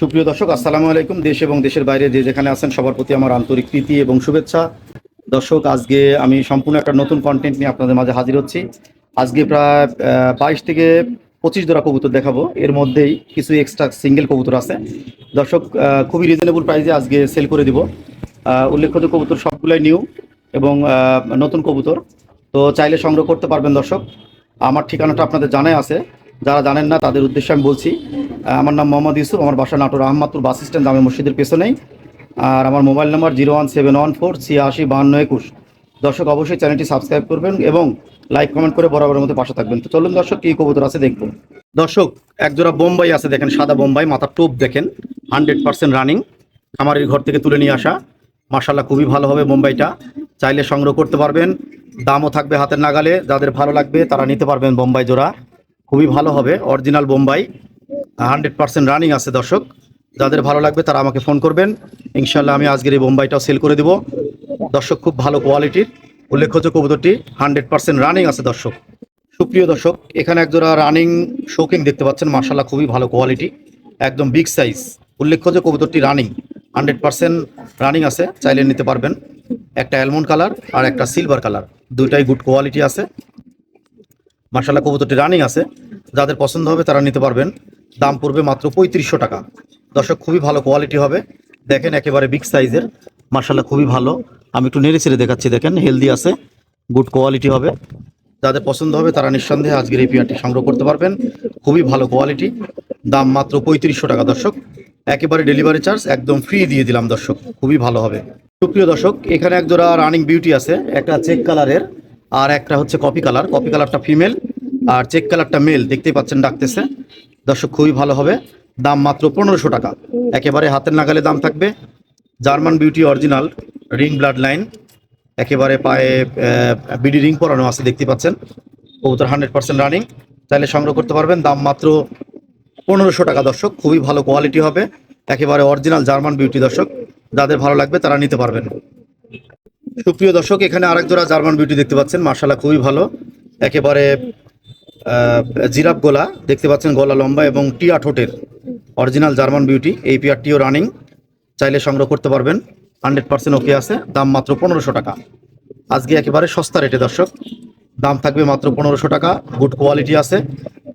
সুপ্রিয় দর্শক, আসসালামু আলাইকুম। দেশ এবং দেশের বাইরে যে যেখানে আছেন, সবার প্রতি আমার আন্তরিক প্রীতি এবং শুভেচ্ছা। দর্শক, আজকে আমি সম্পূর্ণ একটা নতুন কন্টেন্ট নিয়ে আপনাদের মাঝে হাজির হচ্ছি। আজকে প্রায় বাইশ থেকে পঁচিশ জোড়া কবুতর দেখাবো। এর মধ্যেই কিছু এক্সট্রা সিঙ্গেল কবুতর আছে। দর্শক খুবই রিজনেবল প্রাইসে আজকে সেল করে দিব। উল্লেখ্য কবুতর সবগুলাই নিউ এবং নতুন কবুতর। তো চাইলে সংগ্রহ করতে পারবেন দর্শক। আমার ঠিকানাটা আপনাদের জানাই আছে। যারা জানেন না, তাদের উদ্দেশ্যে আমি বলছি আমার নাম মোহাম্মদ ইউসুফ, আমার বাসা নাটোর আহমদপুর বাস স্ট্যান্ড জামে মসজিদের পেছনেই। আর আমার mobile number zero one seven one four ছিয়াশি বাহান্ন একুশ। দর্শক, অবশ্যই চ্যানেলটি সাবস্ক্রাইব করবেন এবং লাইক, কমেন্ট করে বরাবরের মধ্যে পাশে থাকবেন। তো চলুন দর্শক, কী কবুতর আছে দেখব। দর্শক একজোড়া বোম্বাই আছে, দেখেন সাদা বোম্বাই, মাথার টোপ দেখেন, হান্ড্রেড পার্সেন্ট রানিং। খামারের ঘর থেকে তুলে নিয়ে আসা। মার্শাল্লাহ খুবই ভালো হবে বোম্বাইটা। চাইলে সংগ্রহ করতে পারবেন। দামও থাকবে হাতের নাগালে, যাদের ভালো লাগবে তারা নিতে পারবেন বোম্বাই জোড়া। খুবই ভালো হবে, original Bombay. Hundred percent running আছে দর্শক। যাদের ভালো লাগবে তারা আমাকে ফোন করবেন। ইনশাল্লাহ আমি আজকের এই বোম্বাইটাও সেল করে দেবো। দর্শক, খুব ভালো কোয়ালিটির উল্লেখ্য কবুতরটি হান্ড্রেড পার্সেন্ট রানিং আছে দর্শক। সুপ্রিয় দর্শক, এখানে একজোড়া রানিং শোকিং দেখতে পাচ্ছেন। মার্শাল্লাহ খুবই ভালো কোয়ালিটি, একদম বিগ সাইজ। উল্লেখ্য যে কবুতরটি রানিং, হান্ড্রেড পার্সেন্ট রানিং আছে। চাইলে নিতে পারবেন একটা অ্যালমন্ড কালার আর একটা সিলভার কালার। দুইটাই গুড কোয়ালিটি আছে। মার্শাল্লাহ কবুতরটি রানিং আছে। যাদের পছন্দ হবে তারা নিতে পারবেন। দাম পড়বে মাত্র পঁয়ত্রিশশো টাকা। দর্শক, খুবই ভালো কোয়ালিটি হবে। দেখেন একেবারে বিগ সাইজের মার্শাল্লাহ খুবই ভালো। আমি একটু নেড়ে ছেড়ে দেখাচ্ছি, দেখেন হেলদি আছে। গুড কোয়ালিটি হবে। যাদের পছন্দ হবে, তারা নিঃসন্দেহে আজকের এই পেয়ারটি সংগ্রহ করতে পারবেন। খুবই ভালো কোয়ালিটি দাম মাত্র পঁয়ত্রিশশো টাকা, দর্শক। একেবারে ডেলিভারি চার্জ একদম ফ্রি দিয়ে দিলাম, দর্শক। খুবই ভালো হবে। সুপ্রিয় দর্শক, এখানে এক জোড়া রানিং বিউটি আছে। একটা চেক কালারের আর একটা হচ্ছে কপি কালার কপি কালারটা ফিমেল আর চেক কালারটা মেল দেখতেই পাচ্ছেন, ডাকতেছে। দর্শক, খুবই ভালো হবে। দাম মাত্র পনেরোশো টাকা। একেবারে হাতের নাগালে দাম থাকবে। German beauty original ring blood line. একেবারে পায়ে বিডি রিং পরানো আছে, দেখতে পাচ্ছেন। কবুতর হান্ড্রেড পার্সেন্ট রানিং। চাইলে সংগ্রহ করতে পারবেন। দাম মাত্র পনেরোশো টাকা দর্শক। খুবই ভালো কোয়ালিটি হবে। একেবারে অরিজিনাল জার্মান বিউটি দর্শক। যাদের ভালো লাগবে তারা নিতে পারবেন। সুপ্রিয় দর্শক, এখানে আরেক জোড়া জার্মান বিউটি দেখতে পাচ্ছেন। মার্শাল্লাহ খুবই ভালো। একেবারে জিরাফ গোলা, দেখতে পাচ্ছেন গলা লম্বা এবং টিয়া ঠোঁটের অরিজিনাল জার্মান বিউটি এই পিয়ারটিও রানিং চাইলে সংগ্রহ করতে পারবেন। হান্ড্রেড পার্সেন্ট ওকে আছে, দাম মাত্র পনেরোশো টাকা। আজকে একেবারে সস্তা রেটে দর্শক। দাম থাকবে মাত্র পনেরোশো টাকা গুড কোয়ালিটি আছে।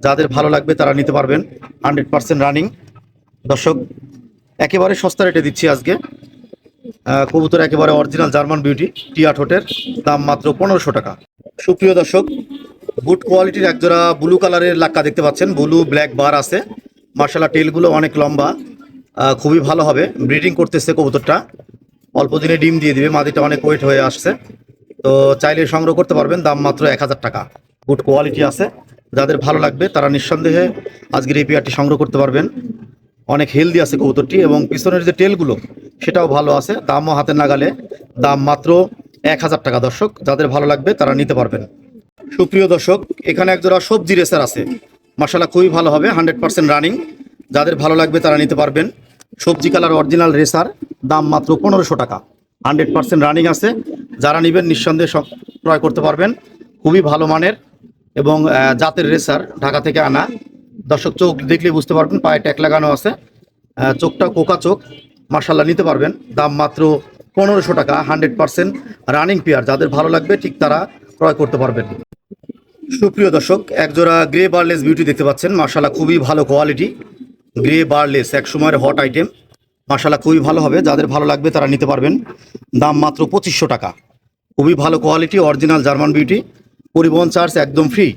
যাদের ভালো লাগবে তারা নিতে পারবেন হান্ড্রেড পার্সেন্ট রানিং দর্শক, একেবারে সস্তা রেটে দিচ্ছি আজকে। কবুতর একেবারে অরিজিনাল জার্মান বিউটি টিয়া ঠোঁটের, দাম মাত্র পনেরোশো টাকা। সুপ্রিয় দর্শক গুড কোয়ালিটির একজোড়া ব্লু কালারের লাক্কা দেখতে পাচ্ছেন। ব্লু ব্ল্যাক বার আছে। মার্শাল্লাহ টেলগুলো অনেক লম্বা। খুবই ভালো হবে। ব্রিডিং করতেছে কবুতরটা। অল্প দিনে ডিম দিয়ে দিবে। মাদিটা অনেক ওয়েট হয়ে আসছে। তো চাইলে সংগ্রহ করতে পারবেন। দাম মাত্র এক হাজার টাকা। গুড কোয়ালিটি আছে। যাদের ভালো লাগবে, তারা নিঃসন্দেহে আজকের এই পেয়ারটি সংগ্রহ করতে পারবেন। অনেক হেলদি আছে কবুতরটি এবং পিছনের যে টেলগুলো সেটাও ভালো আছে। দামও হাতে নাগালে। দাম মাত্র এক হাজার টাকা দর্শক। যাদের ভালো লাগবে, তারা নিতে পারবেন। সুপ্রিয় দর্শক, এখানে একজোড়া সবজি রেসার আছে। মশালা খুবই ভালো হবে, হান্ড্রেড পার্সেন্ট রানিং। যাদের ভালো লাগবে তারা নিতে পারবেন। সবজি কালার অরিজিনাল রেসার, দাম মাত্র পনেরোশো টাকা। হান্ড্রেড পার্সেন্ট রানিং আছে। যারা নেবেন নিঃসন্দেহে সব ক্রয় করতে পারবেন। খুবই ভালো মানের এবং জাতের রেসার ঢাকা থেকে আনা। দর্শক চোখ দেখলে বুঝতে পারবেন, পায়ে ট্যাক লাগানো আছে। চোখটা কোকা চোখ মার্শাল্লাহ নিতে পারবেন। দাম মাত্র পনেরোশো টাকা, হান্ড্রেড পার্সেন্ট রানিং পেয়ার। যাদের ভালো লাগবে ঠিক তারা ক্রয় করতে পারবেন। সুপ্রিয় দর্শক, একজোড়া গ্রে বার্লেস বিউটি দেখতে পাচ্ছেন। মার্শাল্লাহ খুবই ভালো কোয়ালিটি গ্রে বার্লেস এক সময়ের হট আইটেম মার্শাল্লাহ খুবই ভালো হবে। যাদের ভালো লাগবে তারা নিতে পারবেন। দাম মাত্র পঁচিশশো টাকা। খুবই ভালো কোয়ালিটি অরিজিনাল জার্মান বিউটি পরিবহন চার্জ একদম ফ্রি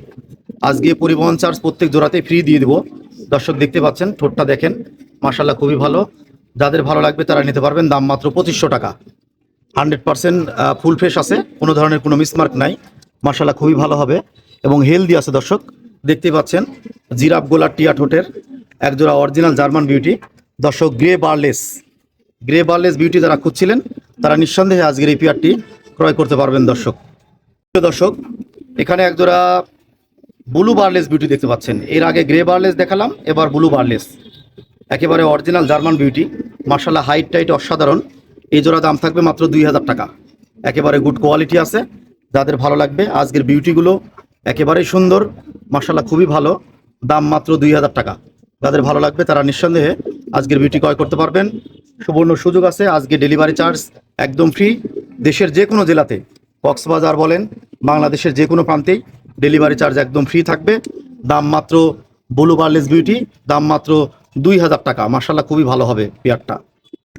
আজকে পরিবহন চার্জ প্রত্যেক জোড়াতে ফ্রি দিয়ে দেবো। দর্শক দেখতে পাচ্ছেন, ঠোঁটটা দেখেন। মার্শাল্লাহ খুবই ভালো। যাদের ভালো লাগবে তারা নিতে পারবেন। দাম মাত্র পঁচিশশো টাকা। হান্ড্রেড পার্সেন্ট ফুল ফ্রেশ আছে। কোনো ধরনের কোনো মিসমার্ক নাই। মার্শাল্লাহ খুবই ভালো হবে। এবং হেলদি আছে দর্শক। দেখতেই পাচ্ছেন, জিরাফ গোলার টিয়া ঠোঁটের একজোড়া অরিজিনাল জার্মান বিউটি দর্শক grey barless grey barless beauty যারা খুঁজছিলেন, তারা নিঃসন্দেহে আজকের এই পেয়ারটি ক্রয় করতে পারবেন দর্শক। দর্শক, এখানে একজোড়া ব্লু বার্লেস বিউটি দেখতে পাচ্ছেন। এর আগে গ্রে বার্লেস দেখালাম, এবার ব্লু বার্লেস একেবারে অরিজিনাল জার্মান বিউটি মার্শাল্লাহ হাইট টাইট অসাধারণ। এই জোড়া দাম থাকবে মাত্র দুই হাজার টাকা। একেবারে গুড কোয়ালিটি আছে। যাদের ভালো লাগবে, আজকের বিউটিগুলো একেবারেই সুন্দর মার্শাল্লাহ খুবই ভালো। দাম মাত্র দুই হাজার টাকা। যাদের ভালো লাগবে তারা নিঃসন্দেহে আজকের বিউটি ক্রয় করতে পারবেন। সুবর্ণ সুযোগ আছে, আজকে ডেলিভারি চার্জ একদম ফ্রি। দেশের যে কোনো জেলাতে, কক্সবাজার বলেন, বাংলাদেশের যে কোনো প্রান্তেই ডেলিভারি চার্জ একদম ফ্রি থাকবে। দাম মাত্র ব্লু বার্লেস বিউটি, দাম মাত্র দুই হাজার টাকা। মার্শাল্লাহ খুবই ভালো হবে পেয়ারটা।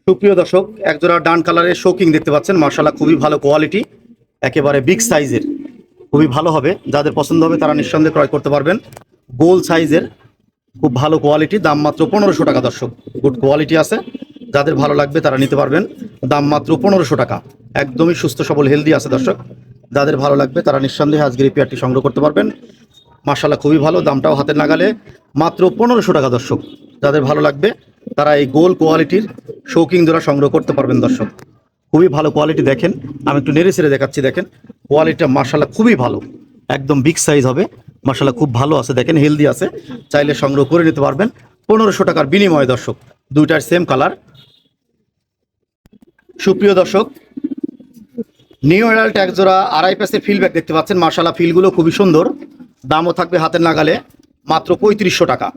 সুপ্রিয় দর্শক, একজোড়া ডান কালারের শোকিং দেখতে পাচ্ছেন। মার্শাল্লাহ খুবই ভালো কোয়ালিটি, একেবারে বিগ সাইজের খুবই ভালো হবে। যাদের পছন্দ হবে তারা নিঃসন্দেহে ক্রয় করতে পারবেন। গোল সাইজের খুব ভালো কোয়ালিটি দাম মাত্র পনেরোশো টাকা দর্শক। গুড কোয়ালিটি আছে। যাদের ভালো লাগবে তারা নিতে পারবেন। দাম মাত্র পনেরোশো টাকা। একদমই সুস্থ সবল হেলদি আছে দর্শক। যাদের ভালো লাগবে তারা নিঃসন্দেহে আজকের এই পেয়ারটি সংগ্রহ করতে পারবেন। মার্শাল্লাহ খুবই ভালো। দামটাও হাতের নাগালে। মাত্র পনেরোশো টাকা দর্শক। যাদের ভালো লাগবে তারা এই গোল কোয়ালিটির শৌকিং দ্বারা সংগ্রহ করতে পারবেন দর্শক। খুবই ভালো কোয়ালিটি দেখেন। আমি একটু নেড়ে ছেড়ে দেখাচ্ছি, দেখেন। কোয়ালিটিটা মার্শাল্লাহ খুবই ভালো। একদম বিগ সাইজ হবে। মার্শাল্লাহ খুব ভালো আছে, দেখেন হেলদি আছে। চাইলে সংগ্রহ করে নিতে পারবেন। পনেরোশো টাকার বিনিময়ে দর্শক, দুইটার সেম কালার সুপ্রিয় দর্শক নিউ এডাল্ট এক জোড়া আড়াই প্যাসের ফিল দেখতে পাচ্ছেন। মার্শাল্লাহ ফিলগুলো খুবই সুন্দর। দামও থাকবে হাতের নাগালে, মাত্র পঁয়ত্রিশশো টাকা।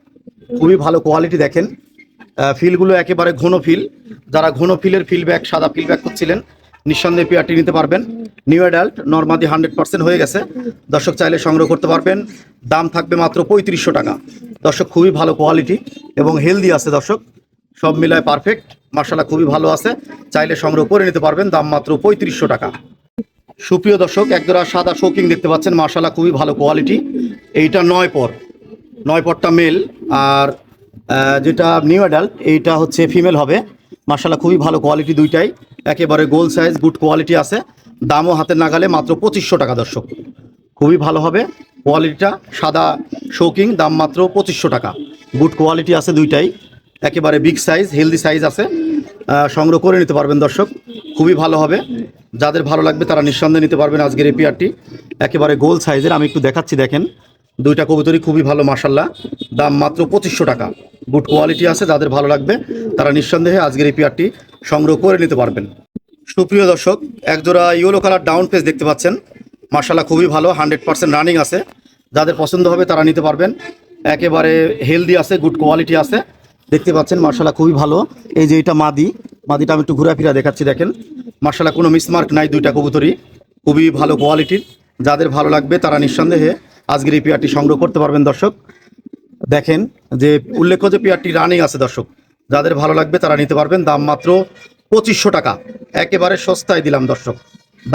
খুবই ভালো কোয়ালিটি দেখেন। ফিলগুলো একেবারে ঘন ফিল যারা ঘন ফিলের ফিল ব্যাগ সাদা ফিল ব্যাগ করছিলেন নিঃসন্দেহে পেয়ারটি নিতে পারবেন। নিউ অ্যাডাল্ট নর্মাদি হান্ড্রেড পার্সেন্ট হয়ে গেছে। দর্শক চাইলে সংগ্রহ করতে পারবেন। দাম থাকবে মাত্র পঁয়ত্রিশশো টাকা। দর্শক, খুবই ভালো কোয়ালিটি এবং হেলদি আছে দর্শক। সব মিলায় পারফেক্ট মার্শাল্লাহ খুবই ভালো আছে। চাইলে সংগ্রহ করে নিতে পারবেন। দাম মাত্র পঁয়ত্রিশশো টাকা। সুপ্রিয় দর্শক একজোড়া সাদা শোকিং দেখতে পাচ্ছেন। মার্শাল্লাহ খুবই ভালো কোয়ালিটি এইটা নয় পর। নয় পরটা মেল আর যেটা নিউ অ্যাডাল্ট এইটা হচ্ছে ফিমেল হবে। মার্শাল্লাহ খুবই ভালো কোয়ালিটি দুইটাই। একেবারে গোল সাইজ গুড কোয়ালিটি আছে। দামও হাতের নাগালে মাত্র পঁচিশশো টাকা, দর্শক। খুবই ভালো হবে। কোয়ালিটিটা সাদা শোকিং, দাম মাত্র পঁচিশশো টাকা। গুড কোয়ালিটি আছে দুইটাই। একেবারে বিগ সাইজ, হেলদি সাইজ আছে। সংগ্রহ করে নিতে পারবেন, দর্শক। খুবই ভালো হবে। যাদের ভালো লাগবে তারা নিঃসন্দেহে নিতে পারবেন আজকের এই পেয়ারটি। একেবারে গোল সাইজের, আমি একটু দেখাচ্ছি, দেখেন। দুইটা কবুতরই খুবই ভালো মাসাল্লাহ দাম মাত্র পঁচিশশো টাকা। গুড কোয়ালিটি আছে, যাদের ভালো লাগবে তারা নিঃসন্দেহে আজকের এই পেয়ারটি সংগ্রহ করে নিতে পারবেন। সুপ্রিয় দর্শক, একজোড়া ইয়েলো কালার ডাউন পেজ দেখতে পাচ্ছেন। মার্শাল্লাহ খুবই ভালো হান্ড্রেড পার্সেন্ট রানিং আছে। যাদের পছন্দ হবে তারা নিতে পারবেন। একেবারে হেলদি আছে গুড কোয়ালিটি আছে। দেখতে পাচ্ছেন মার্শাল্লাহ খুবই ভালো। এই যে এটা মাদি, মাদিটা আমি একটু ঘোরাফেরা দেখাচ্ছি, দেখেন। মার্শাল্লাহ কোনো মিসমার্ক নাই দুইটা কবুতরই। খুবই ভালো কোয়ালিটির যাদের ভালো লাগবে তারা নিঃসন্দেহে আজকের এই পেয়ারটি সংগ্রহ করতে পারবেন, দর্শক। দেখেন যে উল্লেখ্য যে পেয়ারটি রানিং আছে, দর্শক। যাদের ভালো লাগবে তারা নিতে পারবেন। দাম মাত্র পঁচিশশো টাকা। একেবারে সস্তায় দিলাম দর্শক।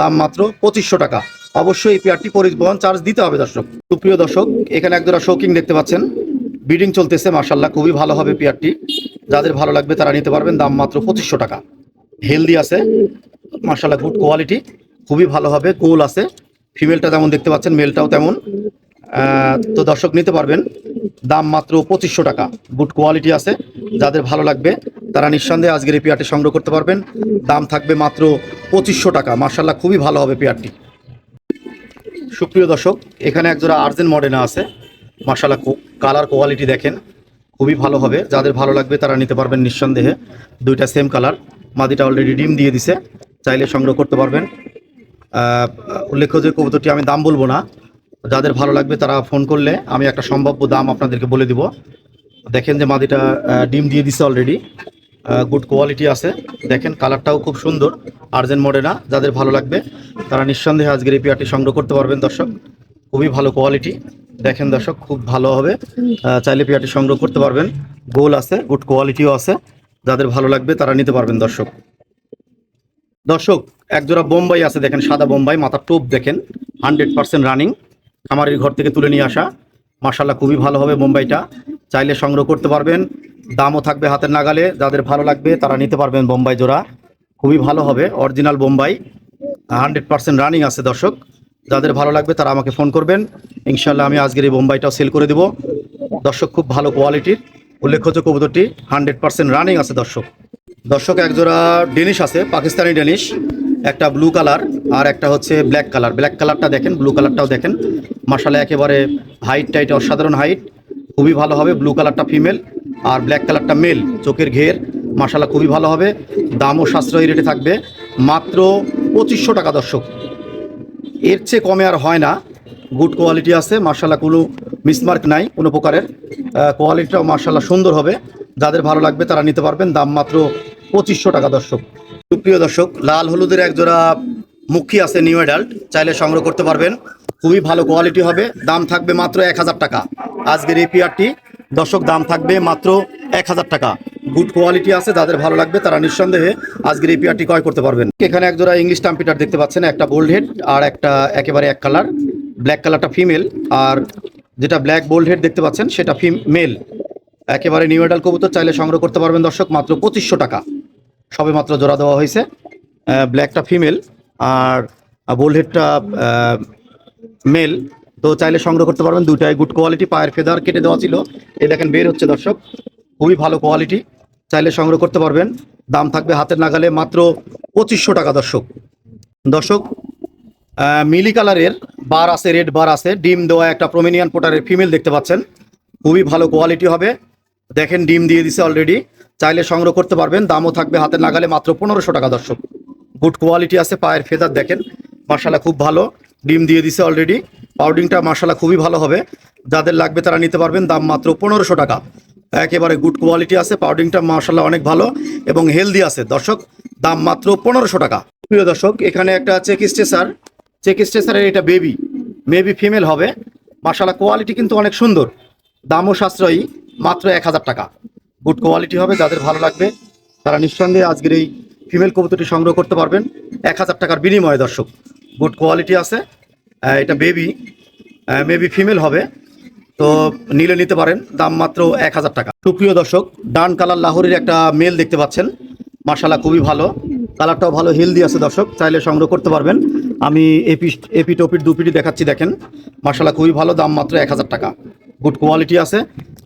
দাম মাত্র পঁচিশশো টাকা। অবশ্যই এই পেয়ারটি পরিবহন চার্জ দিতে হবে দর্শক। সুপ্রিয় দর্শক, এখানে একজোড়া শৌকিং দেখতে পাচ্ছেন। ব্রিডিং চলতেছে মার্শাল্লাহ খুবই ভালো হবে পেয়ারটি। যাদের ভালো লাগবে তারা নিতে পারবেন, দাম মাত্র পঁচিশশো টাকা। হেলদি আছে মার্শাল্লাহ গুড কোয়ালিটি খুবই ভালো হবে গোল আছে। ফিমেলটা যেমন দেখতে পাচ্ছেন মেলটাও তেমন। তো দর্শক নিতে পারবেন। দাম মাত্র পঁচিশশো টাকা। গুড কোয়ালিটি আছে, যাদের ভালো লাগবে তারা নিঃসন্দেহে আজকের এই পেয়ারটি সংগ্রহ করতে পারবেন। দাম থাকবে মাত্র পঁচিশশো টাকা। মার্শাল্লাহ খুবই ভালো হবে পেয়ারটি। সুপ্রিয় দর্শক, এখানে একজোড়া আর্জেন্ট মডেনা আছে। মার্শাল্লাহ কালার কোয়ালিটি দেখেন, খুবই ভালো হবে। যাদের ভালো লাগবে তারা নিতে পারবেন নিঃসন্দেহে। দুইটা সেম কালার। মাদিটা অলরেডি ডিম দিয়ে দিছে, চাইলে সংগ্রহ করতে পারবেন। উল্লেখ্য যে কবুতরটি আমি দাম বলব না। যাদের ভালো লাগবে তারা ফোন করলে আমি একটা সম্ভাব্য দাম আপনাদেরকে বলে দিব। দেখেন যে মাদিটা ডিম দিয়ে দিছে অলরেডি গুড কোয়ালিটি আছে। দেখেন কালারটাও খুব সুন্দর আর্জেন্ট মডেনা যাদের ভালো লাগবে, তারা নিঃসন্দেহে আজকের এই পেয়ারটি সংগ্রহ করতে পারবেন দর্শক। খুবই ভালো কোয়ালিটি দেখেন দর্শক, খুব ভালো হবে। চাইলে পেয়ারটি সংগ্রহ করতে পারবেন। গোল আছে গুড কোয়ালিটিও আছে। যাদের ভালো লাগবে, তারা নিতে পারবেন দর্শক। দর্শক, একজোড়া বোম্বাই আছে, দেখেন সাদা বোম্বাই, মাথার টোপ দেখেন। হান্ড্রেড পার্সেন্ট রানিং খামারের ঘর থেকে তুলে নিয়ে আসা। মার্শাল্লাহ খুবই ভালো হবে বোম্বাইটা চাইলে সংগ্রহ করতে পারবেন। দামও থাকবে হাতের নাগালে। যাদের ভালো লাগবে তারা নিতে পারবেন বোম্বাই জোড়া। খুবই ভালো হবে, original Bombay. Hundred percent running আছে দর্শক। যাদের ভালো লাগবে তারা আমাকে ফোন করবেন। ইনশাল্লাহ আমি আজকের এই বোম্বাইটাও সেল করে দেব। দর্শক, খুব ভালো কোয়ালিটির। উল্লেখ্য কবুতরটি। হান্ড্রেড পার্সেন্ট রানিং আছে দর্শক। দর্শক একজোড়া ডেনিশ আছে, পাকিস্তানি ডেনিশ। একটা ব্লু কালার আর একটা হচ্ছে ব্ল্যাক কালার ব্ল্যাক কালারটা দেখেন ব্লু কালারটাও দেখেন। মাসালে একেবারে হাইট টাইট অসাধারণ হাইট খুবই ভালো হবে ব্লু কালারটা ফিমেল আর ব্ল্যাক কালারটা মেল চোখের ঘের। মাসালা খুবই ভালো হবে। দামও সাশ্রয়ী রেটে থাকবে। মাত্র পঁচিশশো টাকা দর্শক। এর চেয়ে কমে আর হয় না। গুড কোয়ালিটি আছে। মার্শাল্লাহ কোনো মিসমার্ক নাই কোনো প্রকারের। কোয়ালিটিটাও মার্শাল্লাহ সুন্দর হবে। যাদের ভালো লাগবে তারা নিতে পারবেন। দাম মাত্র পঁচিশশো টাকা দর্শক। সুপ্রিয় দর্শক, লাল হলুদের এক জোড়া মুখী আছে নিউ অ্যাডাল্ট। চাইলে সংগ্রহ করতে পারবেন। খুবই ভালো কোয়ালিটি হবে। দাম থাকবে মাত্র এক হাজার টাকা। আজকের এই পিয়ারটি, দর্শক, দাম থাকবে মাত্র এক হাজার টাকা। গুড কোয়ালিটি আছে, যাদের ভালো লাগবে তারা নিঃসন্দেহে আজকের এই পিয়ারটি ক্রয় করতে পারবেন। এখানে এক জোড়া ইংলিশ টাম্পিটার দেখতে পাচ্ছেন, একটা বোল্ড হেড আর একটা একেবারে এক কালার। ব্ল্যাক কালারটা ফিমেল আর যেটা ব্ল্যাক বোল্ড হেড দেখতে পাচ্ছেন, সেটা মেল। একেবারে নিউ এডাল কবুতর, চাইলে সংগ্রহ করতে পারবেন দর্শক, মাত্র পঁচিশশো টাকা। সবে মাত্র জোড়া দেওয়া হয়েছে ব্ল্যাকটা ফিমেল আর বোল্ড হেডটা মেল তো চাইলে সংগ্রহ করতে পারবেন দুটাই গুড কোয়ালিটি পায়ের ফেদার কেটে দেওয়া ছিল। এই দেখেন বের হচ্ছে দর্শক, খুবই ভালো কোয়ালিটি চাইলে সংগ্রহ করতে পারবেন, দাম থাকবে হাতের নাগালে মাত্র পঁচিশশো টাকা দর্শক। দর্শক মিলি কালারের বার আছে রেড বার আছে, ডিম দেওয়া একটা প্রমিনিয়ান পোটারের ফিমেল দেখতে পাচ্ছেন। খুবই ভালো কোয়ালিটি হবে। দেখেন ডিম দিয়ে দিছে অলরেডি চাইলে সংগ্রহ করতে পারবেন, দামও থাকবে হাতের নাগালে মাত্র পনেরোশো টাকা দর্শক। গুড কোয়ালিটি আছে পায়ের ফেদার, দেখেন। মার্শাল্লাহ খুব ভালো। ডিম দিয়ে দিছে অলরেডি পাউডিংটা মার্শাল্লাহ খুবই ভালো হবে। যাদের লাগবে তারা নিতে পারবেন, দাম মাত্র পনেরোশো টাকা। একেবারে গুড কোয়ালিটি আছে পাউডিংটা মার্শাল্লাহ অনেক ভালো এবং হেলদি আছে। দর্শক, দাম মাত্র পনেরোশো টাকা। প্রিয় দর্শক, এখানে একটা চেক স্টেসার চেক স্টেসারের এটা বেবি মেবি ফিমেল হবে। মার্শাল্লাহ কোয়ালিটি কিন্তু অনেক সুন্দর। দামও সাশ্রয়ী। মাত্র এক হাজার টাকা। গুড কোয়ালিটি হবে, যাদের ভালো লাগবে, তারা নিঃসন্দেহে আজকের এই ফিমেল কবুতরটি সংগ্রহ করতে পারবেন। এক হাজার টাকার বিনিময়ে, দর্শক গুড কোয়ালিটি আছে। এটা বেবি মেবি ফিমেল হবে। তো নিলে নিতে পারেন, দাম মাত্র এক হাজার টাকা। সুপ্রিয় দর্শক, ডান কালার লাহোরের একটা মেল দেখতে পাচ্ছেন। মার্শাল্লাহ খুবই ভালো। কালারটাও ভালো হেলদি আছে, দর্শক, চাইলে সংগ্রহ করতে পারবেন। আমি এপি এপি টপিট দুপিটি দেখাচ্ছি, দেখেন। মার্শাল্লাহ খুবই ভালো, দাম মাত্র এক হাজার টাকা। গুড কোয়ালিটি আছে।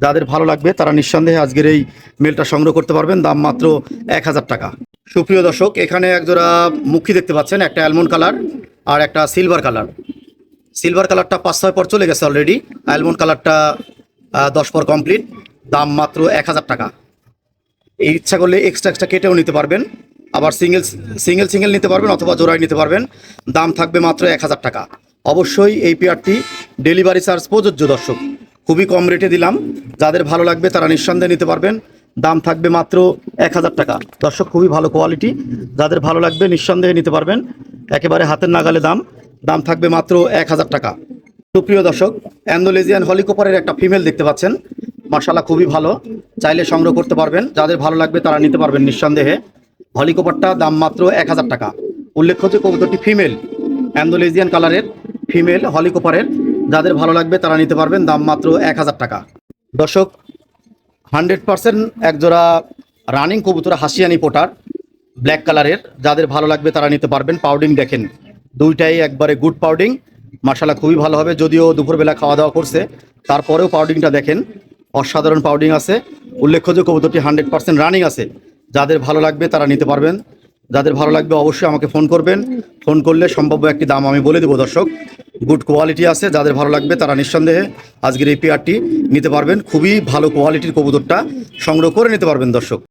যাদের ভালো লাগবে তারা নিঃসন্দেহে আজকের এই মেলটা সংগ্রহ করতে পারবেন। দাম মাত্র এক হাজার টাকা। সুপ্রিয় দর্শক, এখানে একজোড়া মুখী দেখতে পাচ্ছেন, একটা অ্যালমন্ড কালার আর একটা সিলভার কালার সিলভার কালারটা পাঁচ ছয় পর চলে গেছে অলরেডি অ্যালমন্ড কালারটা দশ পর কমপ্লিট দাম মাত্র এক হাজার টাকা। এই ইচ্ছা করলে এক্সট্রা এক্সট্রা কেটেও নিতে পারবেন। আবার সিঙ্গেল সিঙ্গেল সিঙ্গেল নিতে পারবেন অথবা জোড়ায় নিতে পারবেন। দাম থাকবে মাত্র এক হাজার টাকা। অবশ্যই এই পেয়ারটি ডেলিভারি চার্জ প্রযোজ্য দর্শক। খুবই কম রেটে দিলাম। যাদের ভালো লাগবে তারা নিঃসন্দেহে নিতে পারবেন। দাম থাকবে মাত্র এক হাজার টাকা। দর্শক, খুবই ভালো কোয়ালিটি যাদের ভালো লাগবে নিঃসন্দেহে নিতে পারবেন। একেবারে হাতের নাগালে দাম। দাম থাকবে মাত্র এক হাজার টাকা। সুপ্রিয় দর্শক, অ্যান্ডোলেজিয়ান হলিকোপারের একটা ফিমেল দেখতে পাচ্ছেন। মার্শাল্লাহ খুবই ভালো। চাইলে সংগ্রহ করতে পারবেন। যাদের ভালো লাগবে তারা নিতে পারবেন নিঃসন্দেহে। হলিকোপারটা দাম মাত্র এক হাজার টাকা। উল্লেখ্য যে কবুতরটি ফিমেল অ্যান্ডোলেজিয়ান কালারের ফিমেল হলিকোপারের। যাদের ভালো লাগবে তারা নিতে পারবেন, দাম মাত্র এক হাজার টাকা। দর্শক, হান্ড্রেড পার্সেন্ট একজোড়া রানিং কবুতর হাসিয়ানি পোটার, ব্ল্যাক কালারের। যাদের ভালো লাগবে তারা নিতে পারবেন, পাউডিং দেখেন, দুইটাই একবারে গুড পাউডিং। মার্শাল্লাহ খুবই ভালো হবে, যদিও দুপুরবেলা খাওয়া দাওয়া করছে, তারপরেও পাউডিংটা দেখেন, অসাধারণ পাউডিং আছে। উল্লেখ্য যে কবুতরটি হান্ড্রেড পার্সেন্ট রানিং আছে, যাদের ভালো লাগবে তারা নিতে পারবেন। যাদের ভালো লাগবে অবশ্যই আমাকে ফোন করবেন। ফোন করলে সম্ভাব্য একটি দাম আমি বলে দেবো, দর্শক। গুড কোয়ালিটি আছে, যাদের ভালো লাগবে তারা নিঃসন্দেহে আজকের এই পেয়ারটি নিতে পারবেন। খুবই ভালো কোয়ালিটির কবুতরটা সংগ্রহ করে নিতে পারবেন, দর্শক।